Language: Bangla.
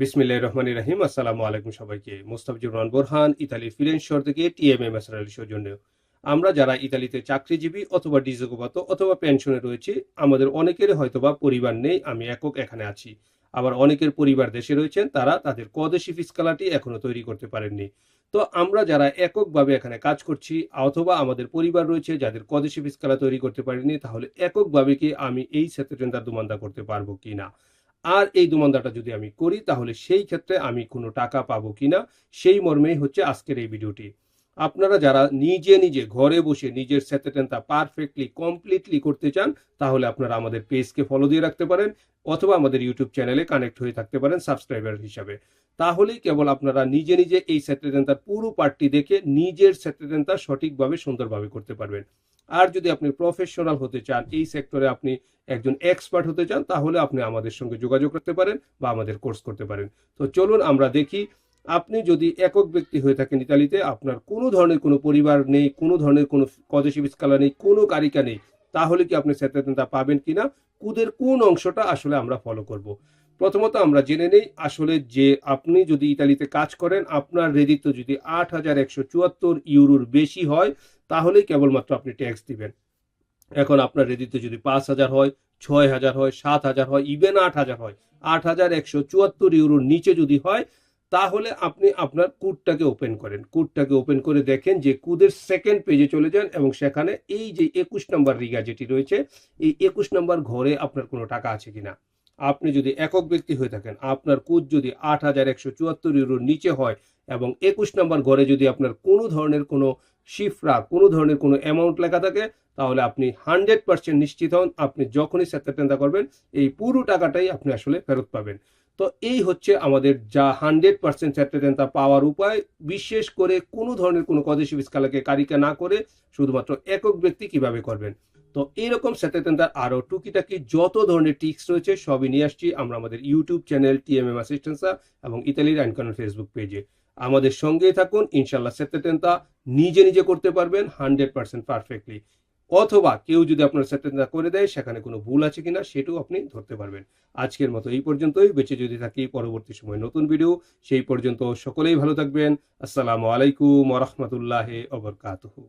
বিসমিল্লাহ রহমান রাহিম। আসসালামু আলাইকুম সবাইকে। মোস্তাফিজুর রহমান বোরহান, ইতালির ফিরেন্স শহর থেকে টিএমএ ম্যাসারালি সৌজন্য আমরা যারা ইতালিতে চাকরিজীবী অথবা ডিজগত অথবা পেনশনে রয়েছি, আমাদের অনেকের হয়তোবা পরিবার নেই, আমি একক এখানে আছি। আবার অনেকের পরিবার দেশে রয়েছেন, তারা তাদের কদেশি ফিসকালাটি এখনও তৈরি করতে পারেননি। তো আমরা যারা এককভাবে এখানে কাজ করছি, অথবা আমাদের পরিবার রয়েছে যাদের কদেশি ফিসকালা তৈরি করতে পারেনি, তাহলে এককভাবে কি আমি এই সেটেন্ডার দুমান্দা করতে পারব কি না আর এই দুমন্দাটা যদি আমি করি, তাহলে সেই ক্ষেত্রে আমি কোনো টাকা পাবো কিনা, সেই মর্মেই হচ্ছে আজকের এই ভিডিওটি। আপনারা যারা নিজে নিজে ঘরে বসে নিজের সেটেটেনটা পারফেক্টলি, কমপ্লিটলি করতে চান, তাহলে আপনারা আমাদের পেজকে ফলো দিয়ে রাখতে পারেন, অথবা আমাদের ইউটিউব চ্যানেলে কানেক্ট হয়ে থাকতে পারেন সাবস্ক্রাইবার হিসাবে। তাহলেই কেবল আপনারা নিজে নিজে এই সেটেটেনটার পুরো পার্টটি দেখে নিজের সেটেটেনটা সঠিকভাবে, সুন্দরভাবে করতে পারবেন। আর যদি আপনি প্রফেশনাল হতে চান, এই সেক্টরে আপনি একজন এক্সপার্ট হতে চান, তাহলে আপনি আমাদের সঙ্গে যোগাযোগ করতে পারেন বা আমাদের কোর্স করতে পারেন। তো চলুন আমরা দেখি, আপনি যদি একক ব্যক্তি হয়ে থাকেন ইতালিতে, আপনার কোনো ধরনের কোনো পরিবার নেই, কোনো ধরনের কোনো কদেশি বিস্কালা নেই, কোনো কারিকা নেই তাহলে কি আপনি সেটেলটা পাবেন কিনা? কুদের কোন অংশটা আসলে আমরা ফলো করব? প্রথমত আমরা জেনে নেই, আসলে যে আপনি যদি ইতালিতে কাজ করেন, আপনার রেদিত্ব যদি আট হাজার একশো চুয়াত্তর ইউরোর বেশি হয়, তাহলেই কেবলমাত্র আপনি ট্যাক্স দিবেন। এখন আপনার রেদিত্ব যদি পাঁচ হাজার হয়, ছয় হাজার হয়, সাত হাজার হয় ইভেন আট হাজার হয়, আট হাজার একশো চুয়াত্তর ইউরোর নিচে যদি হয় তাহলে আপনি আপনার কুডটাকে ওপেন করেন। কুডটাকে ওপেন করে দেখেন যে কুদের সেকেন্ড পেজে চলে যান এবং সেখানে এই যে একুশ নম্বর রিগা যেটি রয়েছে, এই একুশ নম্বর ঘরে আপনার কোনো টাকা আছে কিনা। আপনি যদি একক ব্যক্তি হয়ে থাকেন, আপনার কুদ যদি আট হাজার একশো চুয়াত্তর ইউরোর নিচে হয় এবং একুশ নম্বর ঘরে যদি আপনার কোনো ধরনের কোনো শিফরা, কোনো ধরনের কোনো অ্যামাউন্ট লেখা থাকে, তাহলে আপনি হান্ড্রেড পার্সেন্ট নিশ্চিত হন, আপনি যখনই সেটেলটা করবেন, এই পুরো টাকাটাই আপনি আসলে ফেরত পাবেন। তো এই হচ্ছে আমাদের যা হান্ড্রেড পার্সেন্ট সেটেলটা পাওয়ার উপায়। বিশেষ করে কোনো ধরনের কোনো কদেশি বিস্কালাকে কারিকা না করে শুধুমাত্র একক ব্যক্তি কীভাবে করবেন? তো এইরকম সেটেলটার আরও টুকিটাকি যত ধরনের টিক্স রয়েছে সবই নিয়ে আসছি আমরা আমাদের ইউটিউব চ্যানেল টিএমএম অ্যাসিস্ট্যান্সা এবং ইতালির আইনকানুন ফেসবুক পেজে আমাদের সঙ্গেই থাকুন ইনশাল্লাহ সেটেলটা নিজে নিজে করতে পারবেন, হান্ড্রেড পার্সেন্ট পারফেক্টলি। অথবা কেউ যদি আপনার সেটেলটা করে দেয়, সেখানে কোনো ভুল আছে কিনা সেটাও আপনি ধরতে পারবেন। আজকের মতো এই পর্যন্তই। বেঁচে যদি থাকি, পরবর্তী সময় নতুন ভিডিও সেই পর্যন্ত সকলেই ভালো থাকবেন। আসসালামু আলাইকুম রহমতুল্লাহ অবরকাতহু